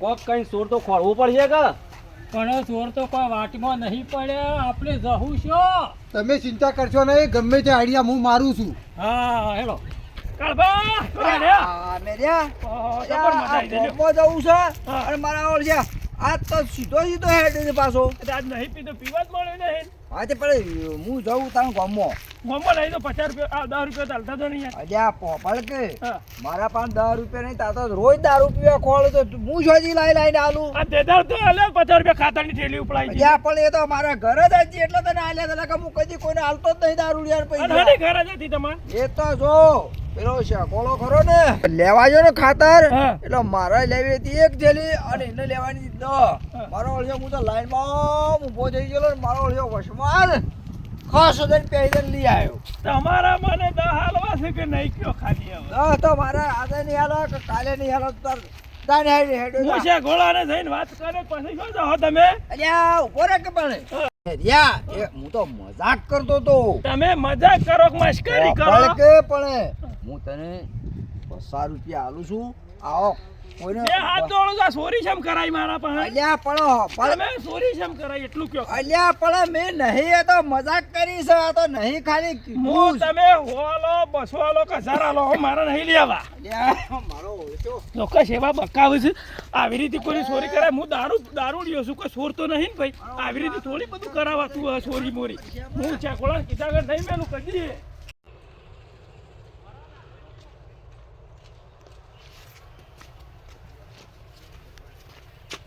કોક કઈ સોર તો ખોળવું પડશે કે? પણ ચોર તો કોઈ વાટમાં નહીં પડ્યા આપણે જહું છો? તમે ચિંતા કરશો નહીં ગમે તે આઈડિયા હું મારું છું. હા હેલો. કળબા. મેર્યા. જવું છે? અને મારા ઓળ છે આ તો સીધો સીધો હેડ છે પાછો. આજ નહીં પીતો પીવા જ મળ્યું નહીં હા તે પણ હું જાઉં તારું ગામમાં. ગોમો લઈ તો પચાસ રૂપિયા આ દસ રૂપિયા ચાલતા તો નહીં. અલ્યા પોપડ કે મારા પાસે દસ રૂપિયા નહીં તાતો રોજ દસ રૂપિયા ખોળ તો હું શોધી લાઈ લાઈને આલું? આ દેદાર તો અલે પચાસ રૂપિયા ખાતાની થેલી ઉપડાઈ છે. આ પણ એ તો મારા ઘર જ હતી એટલે તને આલ્યા હતા કે હું કદી કોઈને આલતો જ નહીં દારૂ યાર પૈસા. ઘર જ હતી તમારે. એ તો જો પેલો શકોલો ખરો ને લેવા જો ને ખાતર. એટલે મારે લેવી હતી એક થેલી અને એને લેવાની મારો હું તો લાઈનમાં ઊભો થઈ ગયેલો ને મારો વશમાં ખાસ દઈને પહેરીને લઈ આવ્યો. તમારા મને દહ હાલવા છે કે નહીં કયો ખાલી હવે? તો મારા આજે નહીં હાલો કે કાલે નહીં હાલો તાર તાને હેડ હેડ. હું છે ઘોડાને થઈને વાત કરે પછી શું જાઓ તમે? અલ્યા ઊભો રે કે પણ? રિયા હું તો મજાક કરતો તો. તમે મજાક કરો મશ્કરી કરો? પણ. હું તને બસો રૂપિયા આલું છું. આવો. કોઈને બે હાથ છું, સોરી શેમ કરાઈ મારા પાસે? અલ્યા પણ તમે સોરી શેમ કરાઈ એટલું કયો અલ્યા પણ મેં નહીં એ તો મજાક કરી છે આ તો નહીં ખાલી હું. તમે હોલો બસવાલો કે હજારાલો હો મારે નહીં લેવા. લોકો સેવા બકાવે છે. આવી રીતે કોઈ ચોરી કરાય? હું દારૂ દારૂ લ્યો છું કોઈ સોર તો નહીં ને ભાઈ. આવી રીતે થોડી બધું કરાવાતું હોય ચોરી મોરી. હું ચાકોળા કીધા નહીં મેલું કદી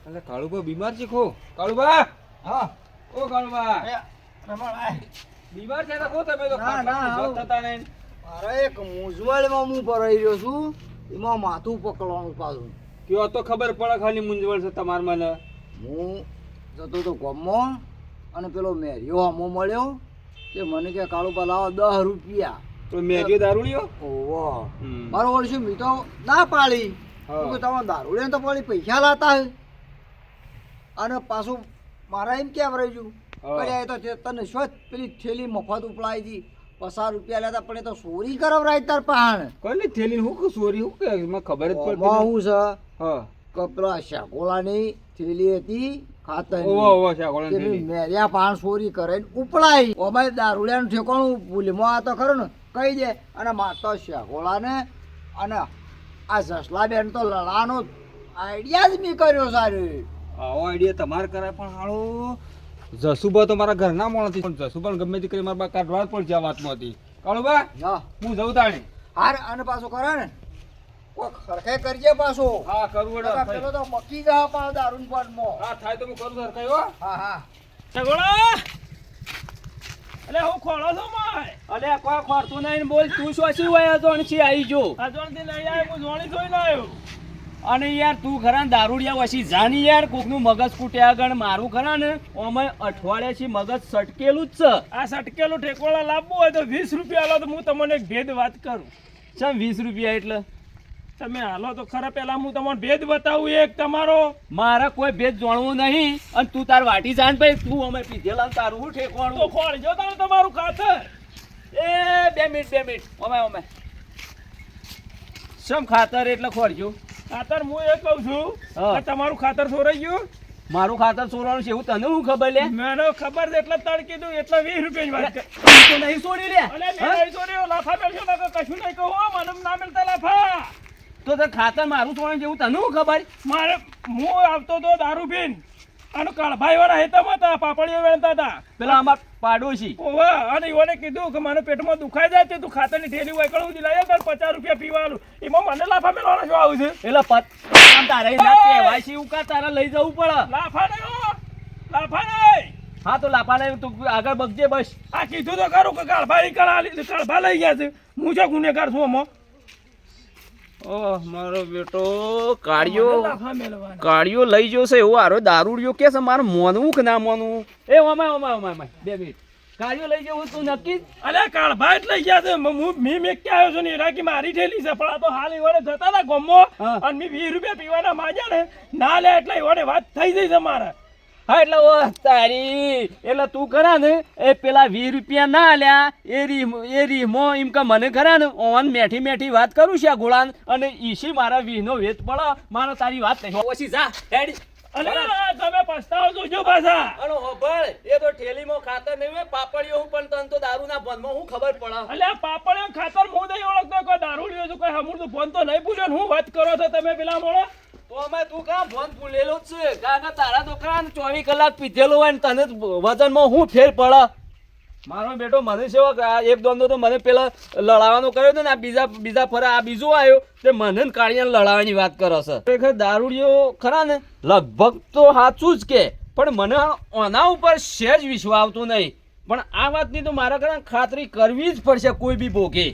એટલે કાળુબા બીમાર છે ખો. કાળુબા! હા. ઓ કાળુબા! રમણ બીમાર છે તો ખો તમે તો ના, ના, થતા નહીં મારે એક મૂંઝવણમાં હું ભરાઈ રહ્યો છું. એમાં માથું પકડવાનું પાછું. કયો તો ખબર પડે ખાલી મૂંઝવણ છે તમાર મને. હું જતો તો ગમો અને પેલો મેર્યો હમો મળ્યો કે મને કે કાળુબા લાવો દસ રૂપિયા. તો મેર્યો દારૂ લ્યો? ઓહો. મારો ઓળશું મી તો ના પાડી. કે તમે દારૂ લે તો પાડી પૈસા લાતા હે. અને પાછું મારા એમ કેમ રહ્યું ગયું? એ તો તને સ્વચ્છ પેલી થેલી મફત ઉપલાઈ હતી. પસાર રૂપિયા લેતા પણ એ તો ચોરી કરાવરાય તાર પાણ કઈ થેલી હું સોરી હું કે મને ખબર જ પડતી હું છે? હા. શાકોલાની થેલી હતી ખાતર થેલી. મેર્યા પાણ ચોરી કરે ઉપડાઈ ઓમાં દારૂડિયાનું ઠેકાણું ભૂલમાં આ તો ખરું ને. કહી દે. અને માતો શાકોલાને અને આ જસલાબેન તો લડાનો આઈડિયા જ મેં કર્યો સારું આવો આઈડિયા તમારે કરાય પણ હાળો જસુબા તો મારા ઘરના માણસ પણ જસુબા ગમે તે કરી મારા બા કાઢવા પણ જ્યાં વાતમાં હતી. કાળુબા હા. હું જઉં તાણી. હાર અને પાછો કરે ને. કોક ખરખે કરજે પાછો. હા કરું એડા પેલો તો મકી જા પા દારૂન પાનમાં. હા થાય તો હું કરું સર હો. હા હા. ચાકોળા અલે હું ખોળો છો માય. અલે કોઈ ખોરતું નહીં બોલ તું શું શું હોય તો છે આવી જો આ જોણથી નહીં આવ્યો હું જોણી જોઈને આવ્યો અને યાર તું ખરા દારૂડિયા વસી જાની યાર કોકનું મગજ કૂટ્યા આગળ મારું ખરા ને અમે અઠવાડિયાથી મગજ સટકેલું જ છે. આ સટકેલું ઠેકોળા લાવવું હોય તો વીસ રૂપિયા આલો તો હું તમને એક ભેદ વાત કરું. ચમ વીસ રૂપિયા એટલે? તમે હાલો તો ખરા પેલા હું તમને ભેદ બતાવું એક તમારો. મારા કોઈ ભેદ જાણવું નહીં અને તું તાર વાટી જાણ ભાઈ તું અમે પીધેલા તારું હું તો ઠેકવાનું ખોળજો તમે તમારું ખાતર. એ બે મિનિટ બે મિનિટ અમે અમે શમ ખાતર એટલે ખોરજો ખાતર હું એ કહું છું. કે તમારું ખાતર સોરાઈ ગયું? મારું ખાતર સોરવાનું છે એવું તને હું ખબર લે? મને ખબર છે એટલે તણ કીધું એટલે વીસ રૂપિયા વાત તો નહીં છોડી લે? નહીં સોર્યો, લાફા મેલશો ને કશું નહીં કહું મને ના મળતા લાફા. તો તે ખાતર મારું ચોરવાનું જેવું તને શું ખબર? મારે હું આવતો તો દારૂ પીન અને કાળભાઈ વાળા હેતામાં હતા પાપડીઓ વેણતા હતા. પેલા અમાર પાડોશી. ઓવે અને ઈવોને કીધું કે મને પેટમાં દુખાઈ જાય છે તું ખાતરની થેલી હોય કણું દિલાય તાર પચાસ રૂપિયા પીવાનું. એમાં મને લાફા મેળવાનો શું આવું છે? એટલે પત આમ તારે ના કહેવાય છે એવું તારે લઈ જવું પડે? લાફા નહીં લાફા નહીં. હા તો લાફા નહીં તું આગળ બગજે બસ. આ કીધું તો ખરું કે કાળભાઈ કળા કાળભા લઈ ગયા છે. હું છે ગુનેગાર છું આમાં? ઓહ મારો બેટો કાળિયો. કાળિયો લઈ જશે એવો હારો દારૂડિયો કે છે મારે મોનવું કે ના મોનવું એ oh my oh my oh my બે મિનિટ. કાળિયો લઈ તું નક્કી અરે કાળભાઈ લઈ ગયા છે. હું મી મેં ક્યાં આવ્યો છું ને એરા કે મારી ઠેલી છે. પણ આ તો હાલ ઈવોને જતા હતા ગમો અને મેં વીસ રૂપિયા પીવાના માજા ને. ના લે એટલે ઈવોને વાત થઈ જઈ છે મારે. હા એટલે ઓ તારી એટલે તું ખરા ને એ પેલા વીસ રૂપિયા ના આલ્યા એ એરી એ રીમો એમ કે મને ખરા ને ઓન મેઠી મેઠી વાત કરું છે આ ગોળાન અને ઈશી મારા વીનો વેત પડો મારો તારી વાત નહીં. ઓછી જા ડેડી અને તમે પસ્તાવો છો પાછા. અરે હોભળ એ તો ઠેલીમાં ખાતર નહીં પાપડીઓ હું પણ તને તો દારૂના ભનમાં હું ખબર પડે. એટલે પાપડીઓ પાપડિયો ખાતર હું નહીં ઓળખતો કોઈ દારૂડિયો છું કોઈ હમુરનું ફોન તો નહીં પૂછ્યો હું વાત કરો છો તમે પેલા મોડો? તો અમે તું કા ફોન ભૂલેલો છે. કારણ કે તારા છોકરા ચોવીસ કલાક પીધેલો હોય ને તને વજનમાં હું ફેર પડે? મારો બેટો મને સેવા એક દોંદો તો મને પેલા લડાવવાનો કર્યો હતો ને, આ બીજા બીજા ફરે આ બીજો આવ્યો તે મને કાળિયાને લડાવવાની વાત કરો છે. ખરેખર દારૂડીઓ ખરા ને? લગભગ તો સાચું જ કે, પણ મને આના ઉપર સહેજ વિશ્વાસ આવતો નહીં. પણ આ વાતની તો મારા ઘણા ખાતરી કરવી જ પડશે કોઈ બી ભોગે.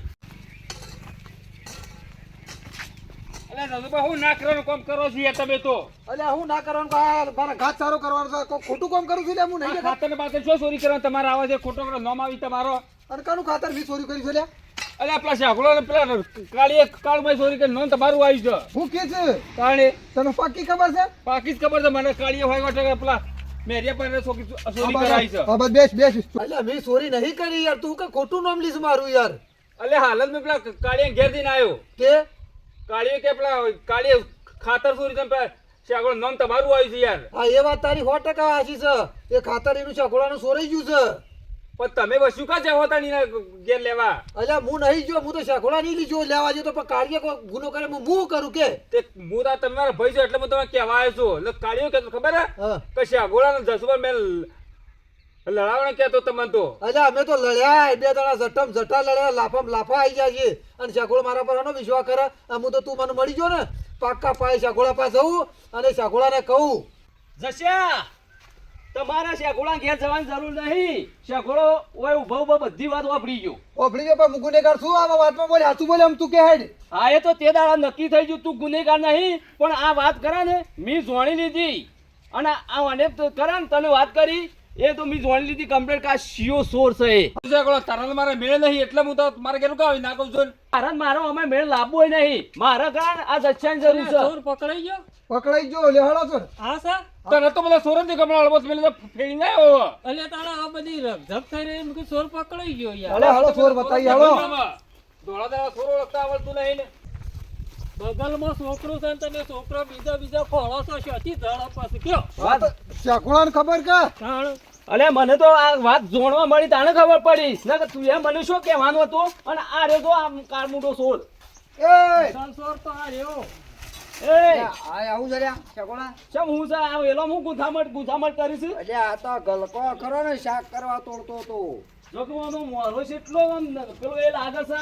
એટલે રજુભાઈ હું ના કરવાનું કામ કરો છો યાર તમે તો. અલ્યા હું ના કરવાનું કહા મારા ઘાત સારો કરવાનો છે. કોઈ ખોટું કામ કરું છું લે હું નહીં આ ખાતર બાતર શું ચોરી કરવાનું? તમારે આવે છે ખોટો કરો નોમ આવી તમારો. અને કાનું ખાતર વી ચોરી કરી છે લ્યા? અલ્યા પેલા શાકડો ને પેલા કાળી કાળમાં ચોરી કરી નોમ તમારું આવી છે હું કે છે? કારણે તને પાકી ખબર છે? પાકી જ ખબર છે મને કાળીએ હોય માટે પેલા મેરિયા પર ચોરી કરાઈ છે. હવે બસ બેસ. મેં ચોરી નહીં કરી યાર તું કે ખોટું નામ લીધું મારું યાર. અલે હાલત મેં પેલા કાળીએ ઘેર દઈને આવ્યો. કે? કાળીએ કે પેલા કાળીએ ખાતર ચોરી તમે પેલા શાકડો તમારું આવ્યું છે યાર. હા એ વાત તારી સો ટકા હાચી છે. એ ખાતર એનું ચકોડાનું સોરાઈ ગયું છે. પણ તમે વસ્તુ કા જાવ હતા નીના ઘેર લેવા? અલ્યા હું નહીં જો હું તો શકોડા નહીં લીધો. લેવા જો તો પણ કોઈ ગુનો કરે હું હું કરું કે? તે હું તો તમારા ભાઈ છો એટલે હું તમે કહેવા આવ્યો છું. એટલે કાળીઓ કે ખબર હે? કે શાકોળા જસુભાઈ મેં લડાવવાનું કહેતો તમને તો. અલ્યા અમે તો લડ્યા બે દાડા જટમ જટા લડ્યા લાફમ લાફા આવી ગયા છે અને શાકોળો મારા પર આનો વિશ્વાસ કરે હું તો તું મને મળી જો ને પાક્કા પાય શાકોળા પાસે જવું અને શાકોળાને કહું. જશ્યા તમારા શેખોડા ઘેર જવાની જરૂર નહીં. શેખોડો ઓય ઊભો ઊભો બધી વાત વાપરી ગયો. વાપરી ગયો પણ ગુનેગાર શું આ વાતમાં બોલે હાચું બોલે આમ તું કે હેડ. હા એ તો તે દાડા નક્કી થઈ ગયું તું ગુનેગાર નહીં પણ આ વાત કરા ને મી જોણી લીધી. અને આ મને તો કરે ને તને વાત કરી. એ તો મી જોણી લીધી કમ્પ્લેટ કા શિયો સોર્સ છે એ. તારા મારે મેળ નહીં એટલે હું તો મારે ઘેર કાવી ના કહું છું. મારા મારો અમે મેળ લાવવો નહીં. મારા કારણ આ જચ્છાની જરૂર છે? પકડાઈ ગયો? પકડાઈ ગયો લેહાડો સર. હા સર. તને તો બધા સોરનથી કમળા અલબત મેલે તો ફેરી ના આવ્યો એટલે તારા આ બધી રકઝક થઈ રહી એમ કે ચોર પકડાઈ ગયો યાર. હાલો ચોર બતાવી હાલો. ધોળા દાડા થોડો લગતા આવડતું નહીં ને. બગલમાં છોકરો છે ને તમે છોકરો બીજા બીજા ખોળો છો શોથી ધડો પાસે કયો? ખબર કે? અલે મને તો આ વાત જોણવા મળી તાને ખબર પડી. ના તું એ મને શું કહેવાનું હતું? અને આ રહ્યો તો આ કાળમુંડો સોળ એ ચોર તો આ રહ્યો. એ આવું છે લ્યા ચમ હું છે? આ વેલો હું ગુથામટ ગુથામટ કરીશ એટલે આ તો ગલકો ખરો ને શાક કરવા તોડતો તો જો કે આનો મોરો છે એટલો આમ પેલો એ લાગે છે.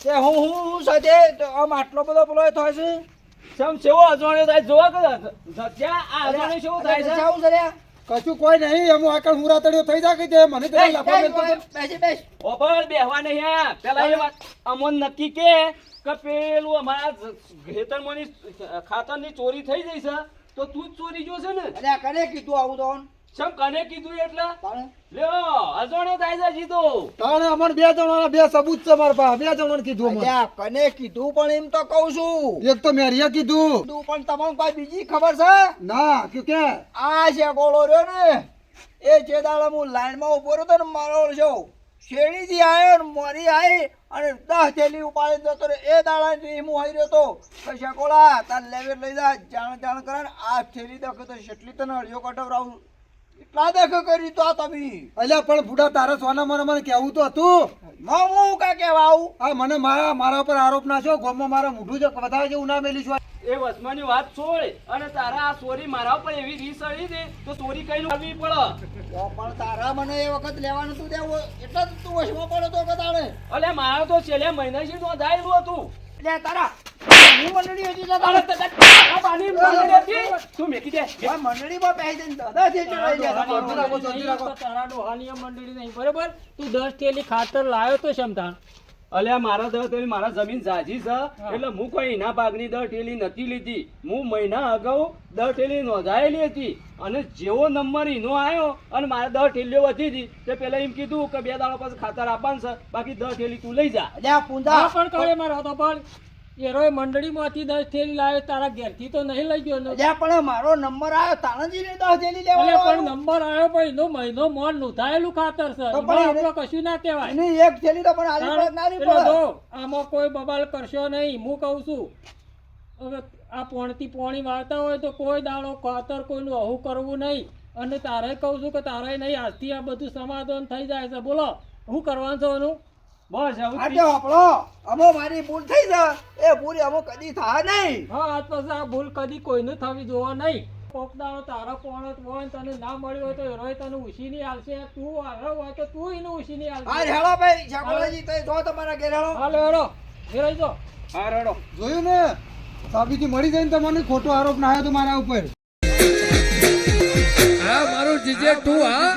તે હું હું હું સાથે આમ આટલો બધો પેલો થાય છે? સમ સેવો અજવાણ્યો થાય જોવા કે જગ્યા આ અજવાણ્યો સેવો થાય છે? આવું છે કશું કોઈ નહીં એમ આકળ હુરાતડીઓ થઈ જાય કે તે મને પેલા લાફા બેસ, મેલતો. બેસ, બેસ. ઓપર બેહવા નહીં આ પેલા એ વાત અમોન નક્કી કે કે પેલું અમારા ખેતરમાંની ખાતરની ચોરી થઈ જઈ છે. તો તું જ ચોરી જોશે ને? અરે કને કીધું આવું તો. ચમ કને કીધું એટલે? લ્યો અજવાણ્યો થાય છે જીતો તાણે અમને બે જણાના બે સબૂત છે મારા પાસે. બે જણાને કીધું અમને. કને કીધું પણ એમ તો કહું છું. એક તો મેરિયા કીધું. તું પણ તમારું કોઈ બીજી ખબર છે? ના કે કે? આ છે ગોળો રહ્યો ને એ જે દાડા હું લાઈનમાં ઊભો રહ્યો તો ને મારો છો શેરડીથી આવ્યો ને મરી આવી અને દસ થેલી ઉપાડી જતો રહ્યો એ દાડા હું આવી રહ્યો તો. તો શકોળા તાર લેવેર લઈ જા જાણ જાણ કરે ને આ થેલી દખે તો કેટલી તને અડ્યો કટવરાવું એટલા દેખો કરી તો તમે. અલ્યા પણ બુડા તારા સોના મને મને કેવું તો હતું. હું કા કેવા આવું. આ મને મારા મારા ઉપર આરોપ નાખ્યો ગોમમાં મારા મોઢું જ વધારે જેવું ના મેલી છું. એ વસમાની વાત છોડ અને તારા આ ચોરી મારા ઉપર એવી રીસ અડી દે તો ચોરી કઈ કરવી પડે? પણ તારા મને એ વખત લેવાનું તું દેવું એટલે જ તું વશમાં પડે તો કદાડે અલે મારા તો છેલ્લે મહિના થી નોંધાયેલું હતું. એટલે તારા. હું મંડળી હતી તો અરે તારે તે- તે- આ બાની મંડળી હતી. તું મેકી દે? આ મંડળીમાં બેસી જઈને દાદાથી ચડાઈ રાખો, રાખો. તારા ડોહાની મંડળી નહીં બરોબર? તું દસ થેલી ખાતર લાવ્યો તો શમતાણ અલ્યા મારા દર તો મારા જમીન જાજી છે. એટલે હું કોઈ એના ભાગની દર ટેલી નથી લીધી. હું મહિના અગાઉ દર ટેલી નોંધાયેલી હતી. અને જેવો નંબર એનો આવ્યો અને મારે દર ટેલીઓ વધી હતી તે પેલા એમ કીધું કે બે દાડા પછી ખાતર આપવાનું છે. બાકી દર ટેલી તું લઈ જા. પૂંજા પણ કરે મારા તો પણ એરોય મંડળીમાંથી દસ થેલી લાવ્યો તારા ઘેરથી તો નહીં લઈ ગયો અલ્યા પણ મારો નંબર આવ્યો તાણજીને દસ થેલી લેવા પણ નંબર આવ્યો પણ એનો મહિનો મોન નોંધાયેલું ખાતર છે. પણ આપણો કશું ના કહેવાય. એની એક થેલી તો પણ આલી પડે ના પડે આમાં કોઈ બબાલ કરશો નહીં. હું કહું છું હવે આ પોણથી પોણી વાળતા હોય તો કોઈ દાડો ખાતર કોઈનું અહું કરવું નહીં. અને તારે કહું છું કે તારે નહીં આજથી આ બધું સમાધાન થઈ જાય છે. બોલો હું કરવાનું છું એનું બસ આવું જ આપણો અમો મારી ભૂલ થઈ છે. એ ભૂલ અમો કદી થાય નહીં. હા આ તો આ ભૂલ કદી કોઈને થવી જોવા નહીં. કોક દાડો તારા પોણત હોય ને તને ના મળ્યું હોય તો રોય તને ઉછીની આલશે તું આવ્યો હોય તો તું એને ઉછીની નહીં આલશે હેળો ભાઈ શાકોલાજી તો જો તમારા ઘેર હેળો. હાલો હેડો ઘેરાઈ જો. હા રેડો જોયું ને? સાબિતી મળી જાય ને તમને ખોટો આરોપ ના આવ્યો તો મારા ઉપર. હા મારું જીજે તું હા?